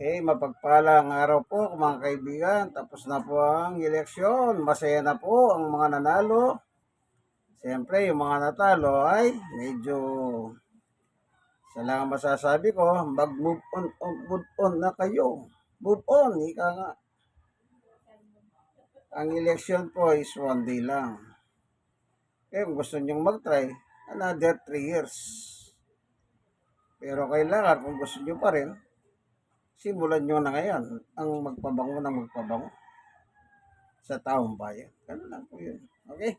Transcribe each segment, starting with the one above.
Okay, mapagpalang araw po mga kaibigan. Tapos na po ang eleksyon. Masaya na po ang mga nanalo. Siyempre, yung mga natalo ay medyo sa lang ang masasabi ko, mag-move on, on, move on na kayo. Move on, ika nga. Ang eleksyon po is one day lang. Kaya kung gusto nyong mag-try, another three years. Pero kailangan, kung gusto nyo pa rin, simulan nyo na ngayon ang magpabango ng magpabango sa taong bayan. Ganun lang po yun. Okay?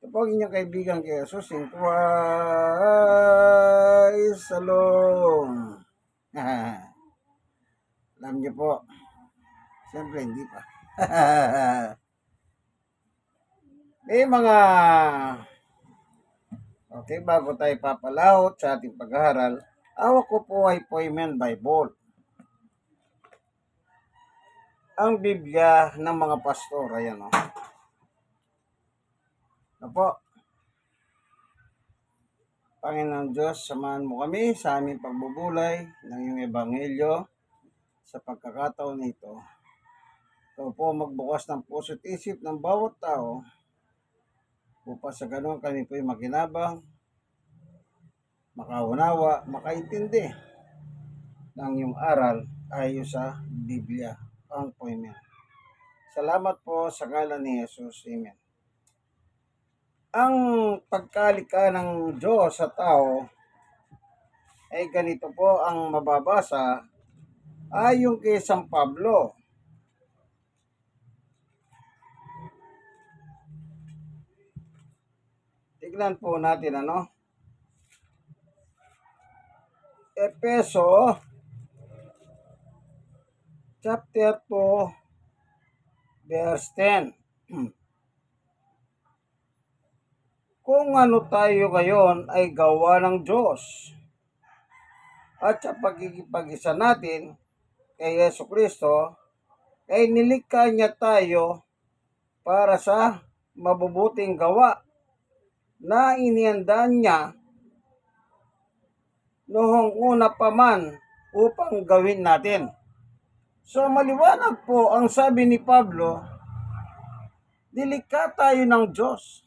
Ito po ang inyong kaibigan kay Jesus in Christ alone. Alam niyo po. Siyempre, hindi pa. May mga Okay, bago tayo papalawot sa ating pag-aaral, awak ko po ay Poimen Bible. Ang Biblia ng mga pastor, ayan o. Ano po? Panginoon Diyos, samahan mo kami sa aming pagbubulay ng iyong ebanghelyo sa pagkakataon nito. Ikaw po magbukas ng puso at isip ng bawat tao upang sa ganun kami po'y makinabang, makaunawa, makaintindi ng iyong aral ayon sa Biblia, ang poimen. Salamat po sa ngalan ni Jesus. Amen. Ang pagkalika ng Diyos sa tao ay ganito po ang mababasa ayon kay San Pablo. Tignan po natin ano. Epeso chapter 2 verse 10. Kung ano tayo ngayon ay gawa ng Diyos at sa pagkikipag-isa natin kay Yeso Kristo ay nilikha niya tayo para sa mabubuting gawa na iniandan niya noong una pa man upang gawin natin. So maliwanag po ang sabi ni Pablo, nilikha tayo ng Diyos.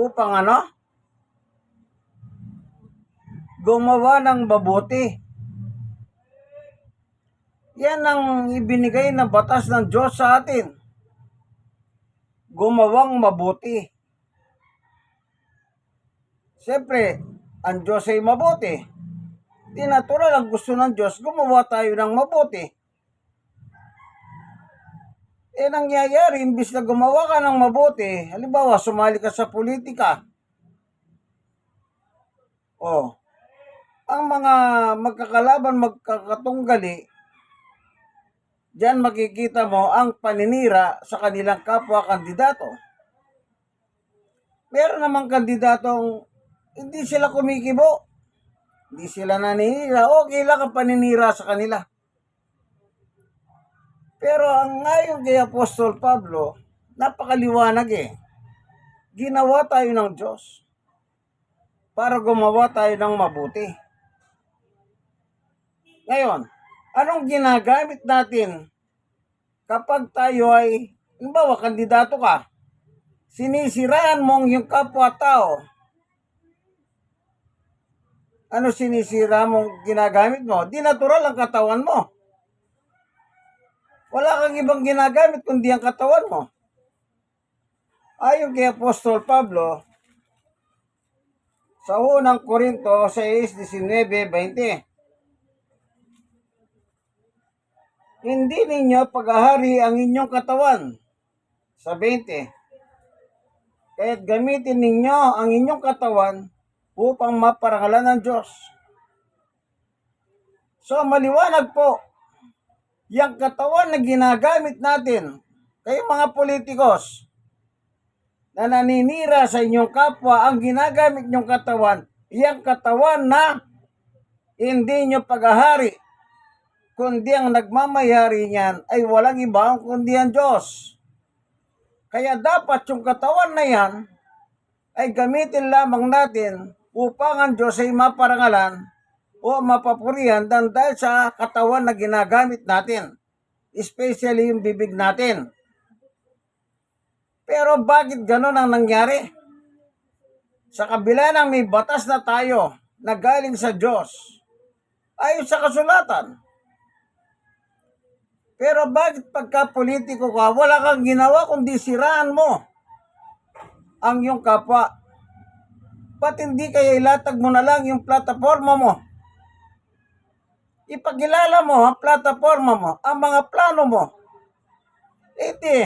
Upang ano? Gumawa ng mabuti. Yan ang ibinigay na batas ng Diyos sa atin gumawang mabuti. Siyempre, ang Diyos ay mabuti. Di natural ang gusto ng Diyos, gumawa tayo ng mabuti. Eh, nangyayari, imbis na gumawa ka ng mabuti, halimbawa, sumali ka sa politika. Oh, ang mga magkakalaban, magkakatunggali, Diyan makikita mo ang paninira sa kanilang kapwa kandidato. Meron namang kandidatong hindi sila kumikibo. Hindi sila naninira. Okay lang ang paninira sa kanila. Pero ang ngayon kay Apostol Pablo, napakaliwanag eh. Ginawa tayo ng Diyos para gumawa tayo ng mabuti. Ngayon, anong ginagamit natin kapag tayo ay, halimbawa, kandidato ka, sinisiraan mong yung kapwa-tao, ano sinisira mong ginagamit mo? Di natural ang katawan mo. Wala kang ibang ginagamit kundi ang katawan mo. Ayon kay Apostol Pablo, sa unang Korinto 6, 19, 20, Hindi ninyo paghahari ang inyong katawan. Sa 20. Kaya't gamitin ninyo ang inyong katawan upang maparangalan ng Diyos. So maliwanag po, yung katawan na ginagamit natin, kayo mga politikos, na naninira sa inyong kapwa, ang ginagamit nyong katawan, yung katawan na hindi nyo paghahari kundi ang nagmamayari niyan ay walang iba kundi ang Diyos. Kaya dapat yung katawan na yan ay gamitin lamang natin upang ang Diyos ay maparangalan o mapapurihan dan dahil sa katawan na ginagamit natin. Especially yung bibig natin. Pero bakit ganon ang nangyari? Sa kabila ng may batas na tayo na galing sa Diyos, ayon sa kasulatan. Pero bakit pagka politiko ka, wala kang ginawa kundi siraan mo ang iyong kapwa. Ba't hindi kaya ilatag mo na lang yung plataforma mo? Ipagilala mo ang plataforma mo, ang mga plano mo. Iti,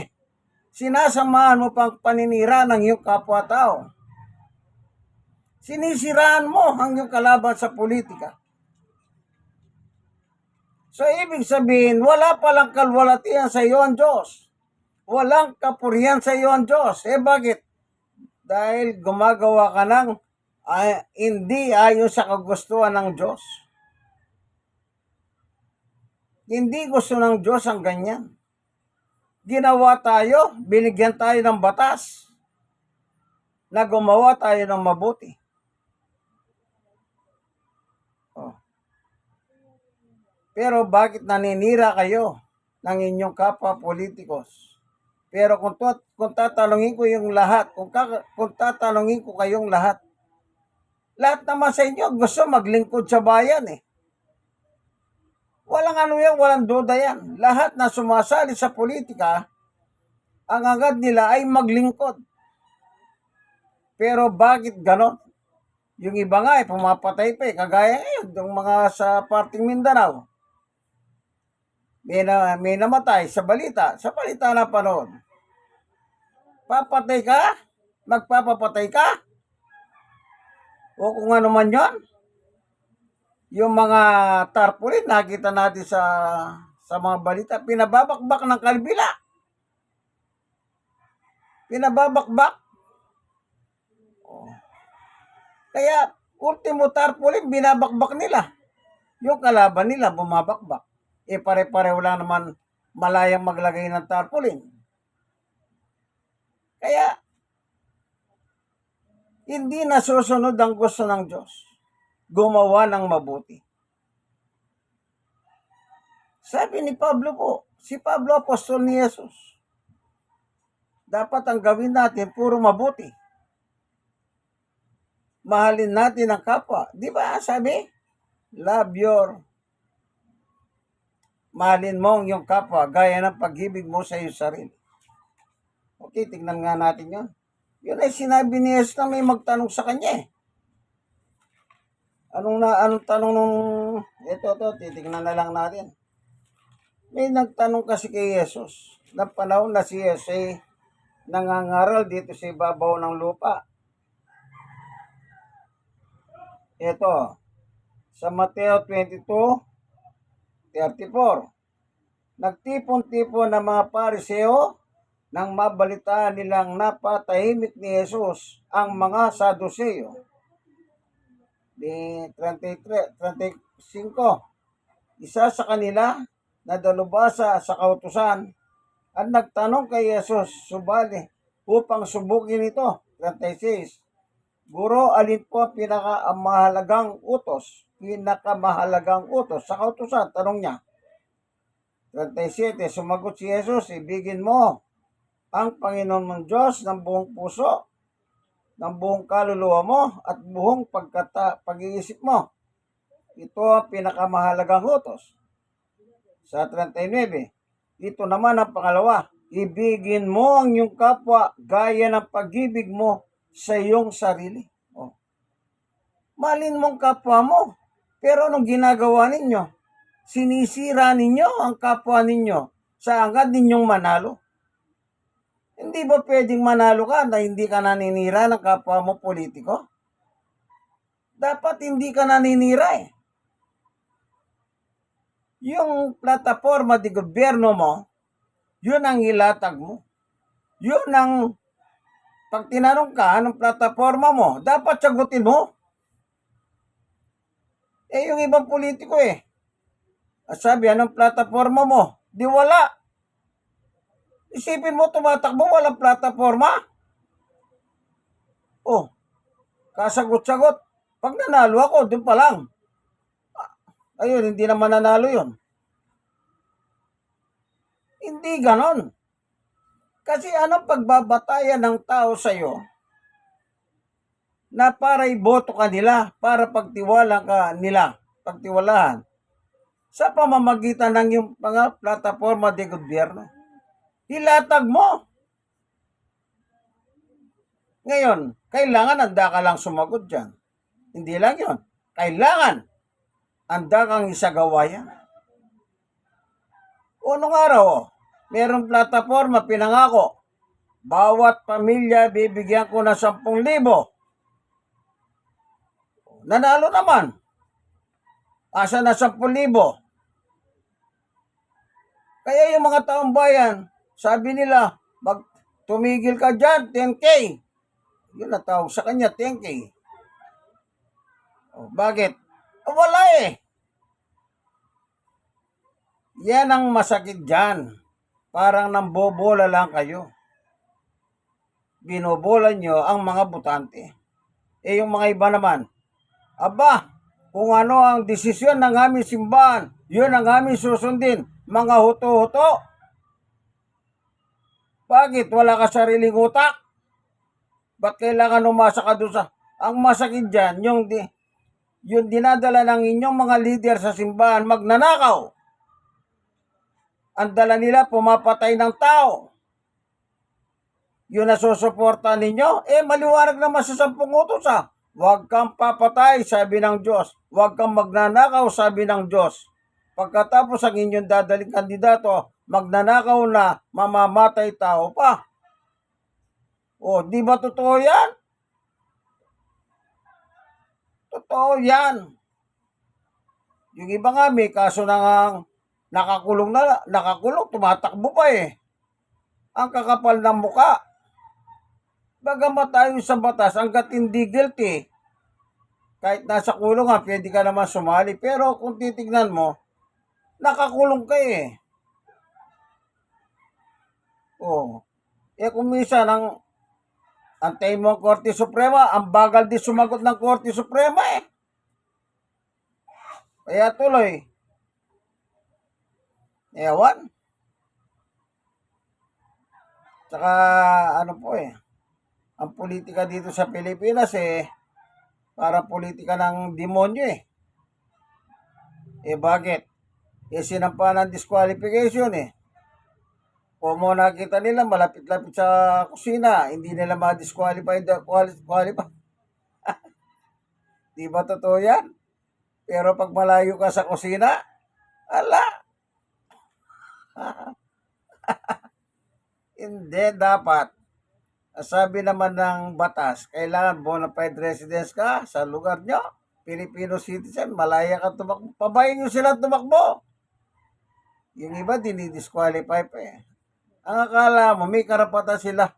sinasamahan mo pang paninira ng iyong kapwa-tao. Sinisiraan mo ang iyong kalaban sa politika. So, ibig sabihin, wala palang kalwalatian sa iyo ang Diyos. Walang kapurihan sa iyo ang Diyos. Eh, bakit? Dahil gumagawa ka ng ay, hindi ayon sa kagustuhan ng Diyos. Hindi gusto ng Diyos ang ganyan. Ginawa tayo, binigyan tayo ng batas na gumawa tayo ng mabuti. Oh. Pero bakit naninira kayo ng inyong kapwa politikos? Pero kung, kung tatanungin ko yung lahat, kung, kung tatanungin ko kayong lahat, lahat naman sa inyo gusto maglingkod sa bayan eh. Walang ano yan, walang duda yan. Lahat na sumasali sa politika, ang agad nila ay maglingkod. Pero bakit ganon? Yung iba nga ay pumapatay pa eh. Kagaya ngayon, yung mga sa parting Mindanao. May, na, may namatay sa balita. Sa balita na panood. Papatay ka? Magpapapatay ka? O kung ano man yon yung mga tarpaulin nakita natin sa sa mga balita pinababakbak ng kalbila. Pinababakbak. Oh. kaya ultimo tarpaulin binabakbak nila. Yung kalaban nila bumabakbak. Eh pare-pareho lang naman malayang maglagay ng tarpaulin. Kaya hindi nasusunod ang gusto ng Diyos gumawa ng mabuti. Sabi ni Pablo po, si Pablo apostol ni Jesus. Dapat ang gawin natin puro mabuti. Mahalin natin ang kapwa. Di ba sabi? Love your Mahalin mo ang iyong kapwa gaya ng pag-ibig mo sa iyong sarili. Okay, tignan nga natin yun. Yun ay sinabi ni Jesus na may magtanong sa kanya eh. Anong na anong tanong nung ito to titingnan na lang natin. May nagtanong kasi kay Jesus na panahon na si Jesus ay nangangaral dito sa ibabaw ng lupa. Ito, sa Mateo 22, 34. Nagtipon-tipon ng mga pariseo nang mabalitaan nilang napatahimik ni Jesus ang mga saduseo di 33, 35. Isa sa kanila na dalubasa sa kautusan at nagtanong kay Jesus, subali, upang subukin ito. 36. Guro, alin po ang pinakamahalagang utos? Pinakamahalagang utos sa kautusan, tanong niya. 37. Sumagot si Jesus, ibigin mo ang Panginoon mong Diyos ng buong puso, ng buong kaluluwa mo at buong pagkata, pag-iisip mo. Ito ang pinakamahalagang utos. Sa 39, ito naman ang pangalawa, ibigin mo ang iyong kapwa gaya ng pag-ibig mo sa iyong sarili. Oh. Malin mong kapwa mo. Pero anong ginagawa ninyo? Sinisira ninyo ang kapwa ninyo sa angad ninyong manalo. Hindi ba pwedeng manalo ka na hindi ka naninira ng kapwa mo politiko? Dapat hindi ka naninira eh. Yung plataforma di gobyerno mo, yun ang ilatag mo. Yun ang, pag tinanong ka, anong plataforma mo, dapat sagutin mo. Eh, yung ibang politiko eh. Sabi, anong plataforma mo? Di wala. Isipin mo, tumatakbo, walang plataforma. Oh, kasagot-sagot. Pag nanalo ako, dun pa lang. Ayun, hindi naman nanalo yun. Hindi ganon. Kasi anong pagbabatayan ng tao sa'yo na para iboto ka nila, para pagtiwala ka nila, pagtiwalahan sa pamamagitan ng yung mga plataforma de gobyerno. Ilatag mo. Ngayon, kailangan handa ka lang sumagot dyan. Hindi lang yon. Kailangan handa kang isagawa yan. Unong araw, merong plataforma pinangako. Bawat pamilya bibigyan ko ng 10,000. Nanalo naman. Asa na 10,000? Kaya yung mga taong bayan, sabi nila, mag tumigil ka dyan, 10K. Yun na tawag sa kanya, 10K. O, bakit? O, wala eh. Yan ang masakit dyan. Parang nambobola lang kayo. Binobola nyo ang mga butante. Eh yung mga iba naman, aba, kung ano ang desisyon ng aming simbahan, yun ang aming susundin. Mga huto-huto. Bakit? Wala ka sariling utak? Ba't kailangan umasa ka doon sa... Ang masakit dyan, yung, di, yung dinadala ng inyong mga leader sa simbahan, magnanakaw. Ang dala nila, pumapatay ng tao. Yun na susuporta ninyo, eh maliwanag naman sa sampung utos ah. Huwag kang papatay, sabi ng Diyos. Huwag kang magnanakaw, sabi ng Diyos. Pagkatapos ang inyong dadaling kandidato, magnanakaw na mamamatay tao pa. O, di ba totoo yan? Totoo yan. Yung iba nga may kaso na nga nakakulong na, nakakulong, tumatakbo pa eh. Ang kakapal ng muka. Bagamat tayo sa batas, hanggat hindi guilty, kahit nasa kulong nga, pwede ka naman sumali. Pero kung titignan mo, nakakulong ka eh. Oh. Eh kung minsan ang antay mo ang Korte Suprema, ang bagal din sumagot ng Korte Suprema eh. Kaya tuloy. Ewan. Tsaka ano po eh. Ang politika dito sa Pilipinas eh, para politika ng demonyo eh. Eh bakit? Eh sinampa ng disqualification eh. Kung mo nakita nila, malapit-lapit sa kusina, hindi nila ma-disqualify, quali- qualify. Di ba totoo yan? Pero pag malayo ka sa kusina, ala. hindi, dapat. Sabi naman ng batas, kailangan bona fide residence ka sa lugar nyo. Filipino citizen, malaya ka tumakbo. Pabayin nyo sila tumakbo. Yung iba, dinidisqualify pa eh. Ang akala mo, may karapatan sila.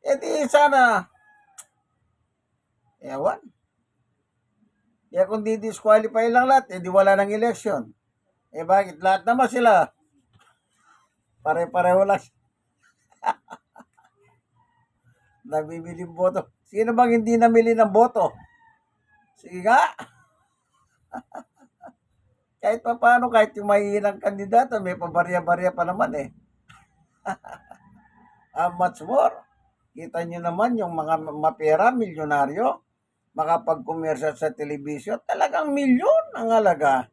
Eh di sana, ewan. Kaya kung di-disqualify lang lahat, eh di wala ng election. Eh bakit? Lahat naman sila. Pare-pareho lang. Nabibili boto. Sino bang hindi namili ng boto? Sige nga. kahit pa paano, kahit yung mahihinang kandidato, may pabarya-barya pa naman eh. How much more? Kita nyo naman yung mga mapera, milyonaryo, makapag-commercial sa telebisyon, talagang milyon ang halaga.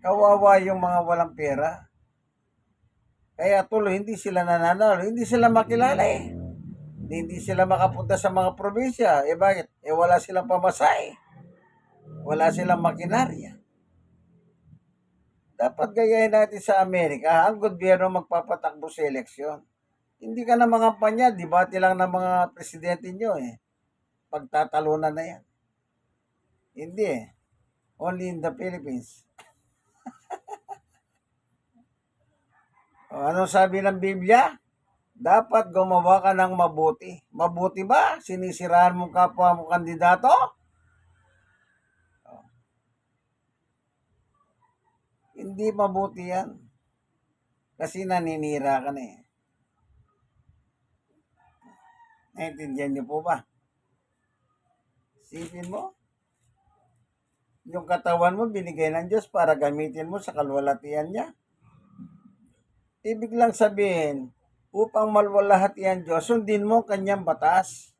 Kawawa yung mga walang pera. Kaya tuloy, hindi sila nananalo, hindi sila makilala eh. Hindi sila makapunta sa mga probinsya. Eh bakit? Eh wala silang pamasay. Wala silang makinarya. Dapat gayahin natin sa Amerika, ang gobyerno magpapatakbo sa eleksyon. Hindi ka na mga panya, debate lang ng mga presidente nyo eh. Pagtatalunan na yan. Hindi eh. Only in the Philippines. o, anong sabi ng Biblia? Dapat gumawa ka ng mabuti. Mabuti ba? Sinisirahan mo kapwa mo kandidato? Hindi mabuti yan. Kasi naninira ka na eh. Naintindihan niyo po ba? Sipin mo? Yung katawan mo binigay ng Diyos para gamitin mo sa kalwalatian niya. Ibig lang sabihin, upang malwalhati ang Diyos, sundin mo kanyang batas.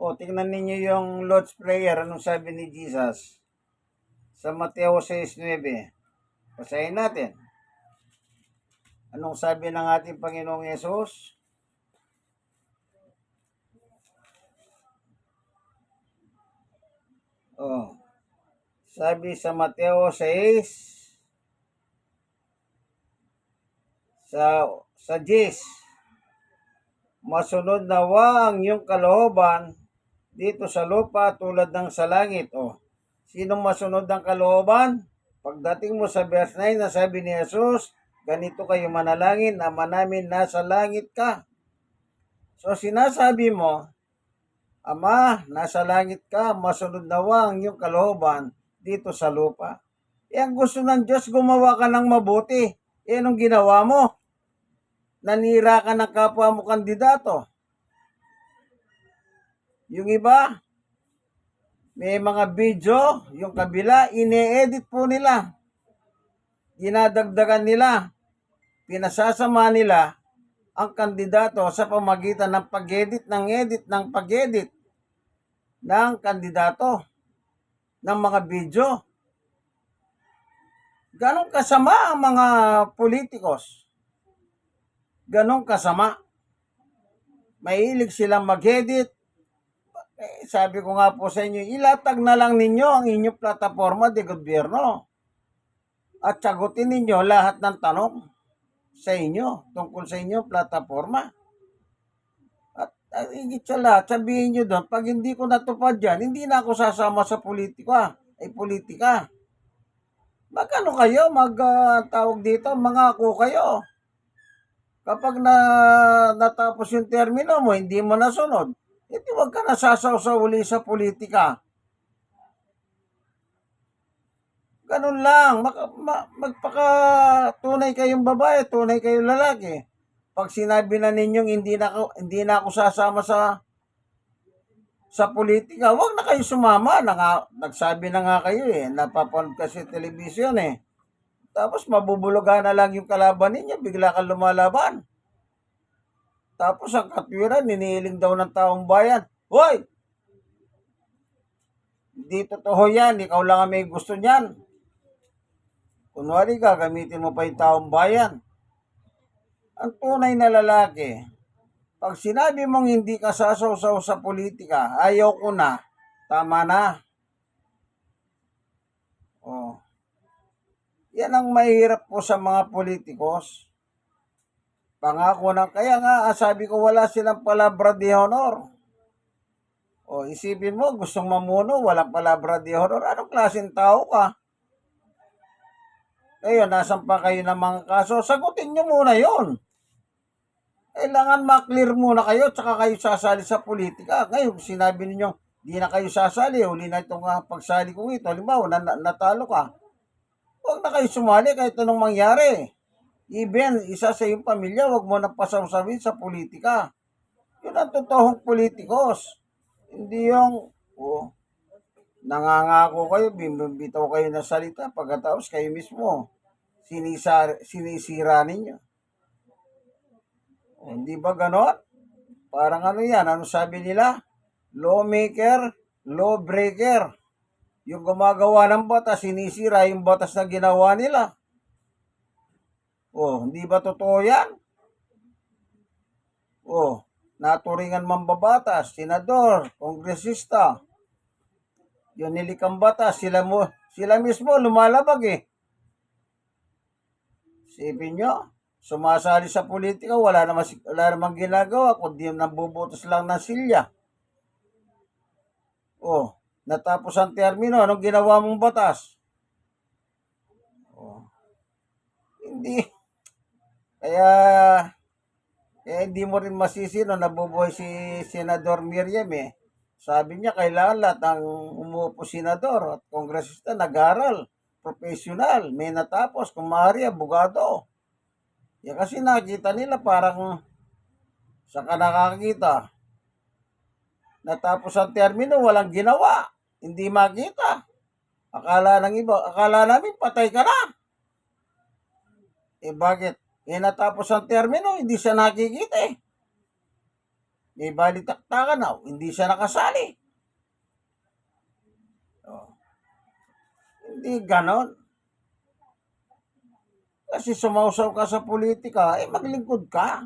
O, tingnan ninyo yung Lord's Prayer, anong sabi ni Jesus? Sa Mateo 6.9. Basahin natin. Anong sabi ng ating Panginoong Yesus? Oh. Sabi sa Mateo 6 sa sa 10 Masunod nawa ang iyong kalooban dito sa lupa tulad ng sa langit. Oh. Sinong masunod ang kalooban? Pagdating mo sa verse 9 na sabi ni Jesus, ganito kayo manalangin, Ama namin nasa langit ka. So sinasabi mo, Ama, nasa langit ka, masunod nawa ang iyong kalooban dito sa lupa. E ang gusto ng Diyos, gumawa ka ng mabuti. E anong ginawa mo? Nanira ka ng kapwa mo kandidato. Yung iba, may mga video, yung kabila, ine-edit po nila. Dinadagdagan nila. Pinasasama nila ang kandidato sa pamagitan ng pag-edit ng edit ng pag-edit ng kandidato ng mga video. Ganon kasama ang mga politikos. Ganon kasama. Mahilig silang mag-edit. Eh, sabi ko nga po sa inyo, ilatag na lang ninyo ang inyong plataforma de gobyerno. At sagutin ninyo lahat ng tanong sa inyo, tungkol sa inyo plataforma. At, at higit sa lahat, sabihin nyo doon, pag hindi ko natupad yan, hindi na ako sasama sa politika. Ay politika. Magkano kayo, mag ah, tawag dito, mangako kayo. Kapag na natapos yung termino mo, hindi mo nasunod, hindi wag ka nasasaw sa uli sa politika. Ganun lang. Mag, ma, magpaka tunay kayong babae, tunay kayong lalaki. Pag sinabi na ninyong hindi na ako, hindi na ako sasama sa sa politika, wag na kayo sumama. Naka, nagsabi na nga kayo eh, napapanood kasi television eh. Tapos mabubulugan na lang yung kalaban ninyo, bigla kang lumalaban. Tapos ang katwiran, ninihiling daw ng taong bayan. Hoy! Hindi totoo yan, ikaw lang ang may gusto niyan. Kunwari gagamitin mo pa yung taong bayan. Ang tunay na lalaki, pag sinabi mong hindi ka sasaw-saw sa politika, ayaw ko na, tama na. Oh. Yan ang mahirap po sa mga politikos. Pangako na, kaya nga ah, sabi ko wala silang palabra de honor. O isipin mo, gustong mamuno, walang palabra de honor. Anong klaseng tao ka? Ngayon, nasan pa kayo ng mga kaso? Sagutin nyo muna yon. Kailangan maklear muna kayo, tsaka kayo sasali sa politika. Ngayon, sinabi ninyo, di na kayo sasali, huli na itong uh, pagsali ko ito. Halimbawa, na, natalo ka. Huwag na kayo sumali kahit anong mangyari. Even, isa sa iyong pamilya, huwag mo na pasawsawin sa politika. Yun ang totoong politikos. Hindi yung, oh, nangangako kayo, bimbitaw kayo ng salita, pagkatapos kayo mismo, sinisar, sinisira ninyo. O, Hindi ba ganon? Parang ano yan, ano sabi nila? Lawmaker, lawbreaker. Yung gumagawa ng batas, sinisira yung batas na ginawa nila. Oh, hindi ba totoo yan? Oh, naturingan mambabatas, senador, kongresista. Yung nilikang batas, sila mo, sila mismo lumalabag eh. Sipin nyo, sumasali sa politika, wala naman, wala namang ginagawa, kundi nambubutos lang ng silya. Oh, natapos ang termino, anong ginawa mong batas? Oh, hindi. Kaya, kaya hindi mo rin masisi no, nabubuhay si Senador Miriam eh. Sabi niya, kailangan lahat ng umuupo senador at kongresista nag-aral, may natapos, kung abogado. Yan kasi nakita nila parang sa ka nakakita. Natapos ang termino, walang ginawa. hindi makita. Akala ng iba, akala namin patay ka na. Eh bakit? Eh natapos ang termino, hindi siya nakikita eh. May balitaktakan na, hindi siya nakasali. Oh. Hindi ganon. Kasi sumausaw ka sa politika, eh maglingkod ka.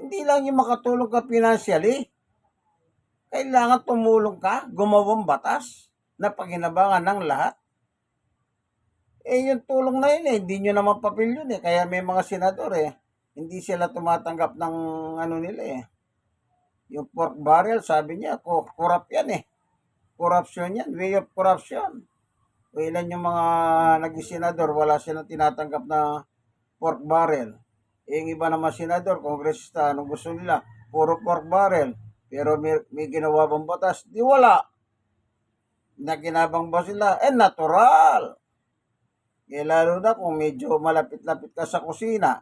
Hindi lang yung makatulong ka financially. Kailangan tumulong ka, gumawang batas na paginabangan ng lahat. Eh, yung tulong na yun eh, hindi nyo naman papel yun eh. Kaya may mga senador eh, hindi sila tumatanggap ng ano nila eh. Yung pork barrel, sabi niya, corrupt yan eh. Corruption yan, way of corruption. O ilan yung mga naging senador, wala silang tinatanggap na pork barrel. Eh, yung iba naman senador, kongresista, anong gusto nila? Puro pork barrel. Pero may, may ginawa bang batas? Di wala. Nakinabang ba sila? Eh, natural. Eh, lalo na kung medyo malapit-lapit ka sa kusina.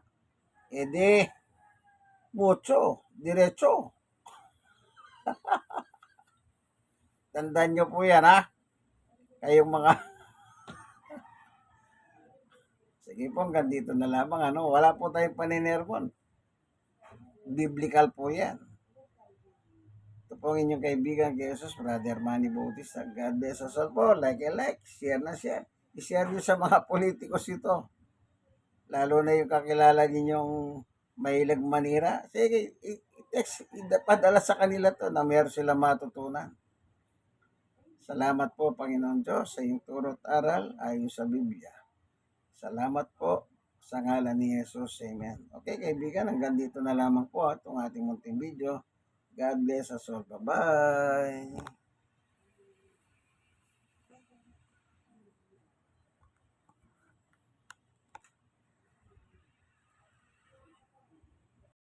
Eh, di, mucho, diretso. Tandaan nyo po yan, ha? Kayong mga... Sige po, hanggang dito na lamang, ano? Wala po tayong paninermon. Biblical po yan. Ito po ang inyong kaibigan Jesus, Brother Manny Bautista. God bless us all po. Like and like, share na share. I-share nyo sa mga politikos ito. Lalo na yung kakilala ninyong mahilag manira. Sige, i-text, ipadala sa kanila to na meron sila matutunan. Salamat po, Panginoon Diyos, sa iyong turot aral ayon sa Biblia. Salamat po sa ngalan ni Jesus. Amen. Okay, kaibigan, hanggang dito na lamang po itong ating munting video. God bless us all. Bye-bye.